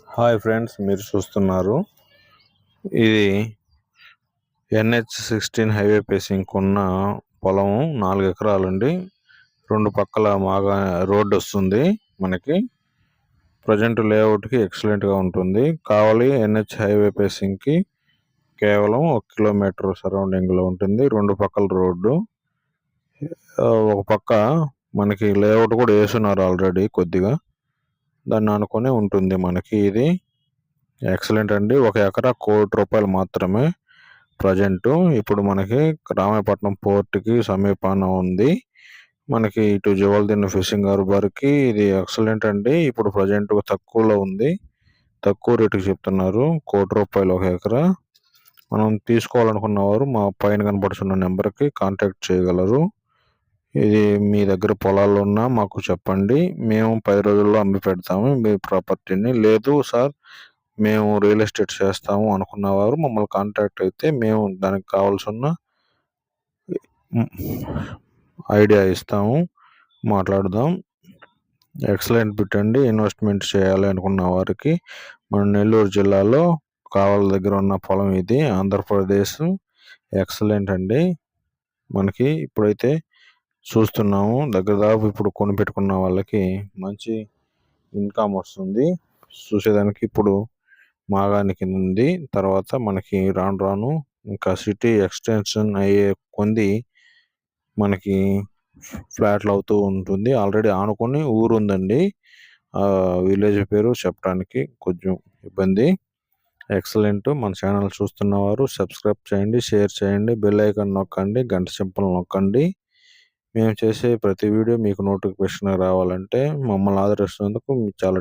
Hi friends మీరు చూస్తున్నారు. ఇది ఎన్హెచ్ సిక్స్టీన్ హైవే పేసింగ్ ఉన్న పొలము నాలుగు ఎకరాలండి. రెండు పక్కల మాగా రోడ్డు వస్తుంది మనకి. ప్రజెంట్ లేఅవుట్కి ఎక్సలెంట్గా ఉంటుంది. కావాలి ఎన్హెచ్ హైవే పేసింగ్కి కేవలం ఒక కిలోమీటర్ సరౌండింగ్లో ఉంటుంది. రెండు పక్కల రోడ్డు. ఒక పక్క మనకి లేఅవుట్ కూడా వేసున్నారు ఆల్రెడీ కొద్దిగా. దాన్ని అనుకుని ఉంటుంది మనకి. ఇది ఎక్సలెంట్ అండి. ఒక ఎకరా కోటి రూపాయలు మాత్రమే ప్రజెంట్ ఇప్పుడు మనకి రామాయపట్నం పోర్ట్కి సమీపాన ఉంది. మనకి ఇటు జవల్దిన్ ఫిషింగ్ హార్బర్కి ఇది ఎక్సలెంట్ అండి. ఇప్పుడు ప్రజెంట్ తక్కువలో ఉంది. తక్కువ రేటుకి చెప్తున్నారు. కోటి రూపాయలు ఒక ఎకరా. మనం తీసుకోవాలనుకున్న వారు మా పైన కనపడుచున్న నెంబర్కి కాంటాక్ట్ చేయగలరు. ఇది మీ దగ్గర పొలాలు ఉన్నా మాకు చెప్పండి. మేము పది రోజుల్లో అమ్మి పెడతాము. మీ ప్రాపర్టీని లేదు సార్ మేము రియల్ ఎస్టేట్ చేస్తాము అనుకున్న వారు మమ్మల్ని కాంటాక్ట్ అయితే మేము దానికి కావాల్సిన ఐడియా ఇస్తాము మాట్లాడదాం. ఎక్సలెంట్ పెట్టండి ఇన్వెస్ట్మెంట్ చేయాలి అనుకున్న వారికి మన నెల్లూరు జిల్లాలో కావాల దగ్గర ఉన్న పొలం ఇది ఆంధ్రప్రదేశ్. ఎక్సలెంట్ అండి. మనకి ఇప్పుడైతే చూస్తున్నాము. దగ్గర దాపు ఇప్పుడు కొనిపెట్టుకున్న వాళ్ళకి మంచి ఇన్కమ్ వస్తుంది. చూసేదానికి ఇప్పుడు మాగానికి ఉంది. తర్వాత మనకి రాను రాను ఇంకా సిటీ ఎక్స్టెన్షన్ అయ్యే కొంది మనకి ఫ్లాట్లు అవుతూ ఉంటుంది. ఆల్రెడీ ఆనుకొని ఊరు ఉందండి. విలేజ్ పేరు చెప్పడానికి కొంచెం ఇబ్బంది. ఎక్సలెంట్ మన ఛానల్ చూస్తున్నవారు సబ్స్క్రైబ్ చేయండి షేర్ చేయండి బెల్ ఐకాన్ నొక్కండి గంట సింపల్ నొక్కండి. మేము చేసే ప్రతి వీడియో మీకు నోటిఫికేషన్ రావాలంటే మమ్మల్ని ఆదరిస్తున్నందుకు చాలా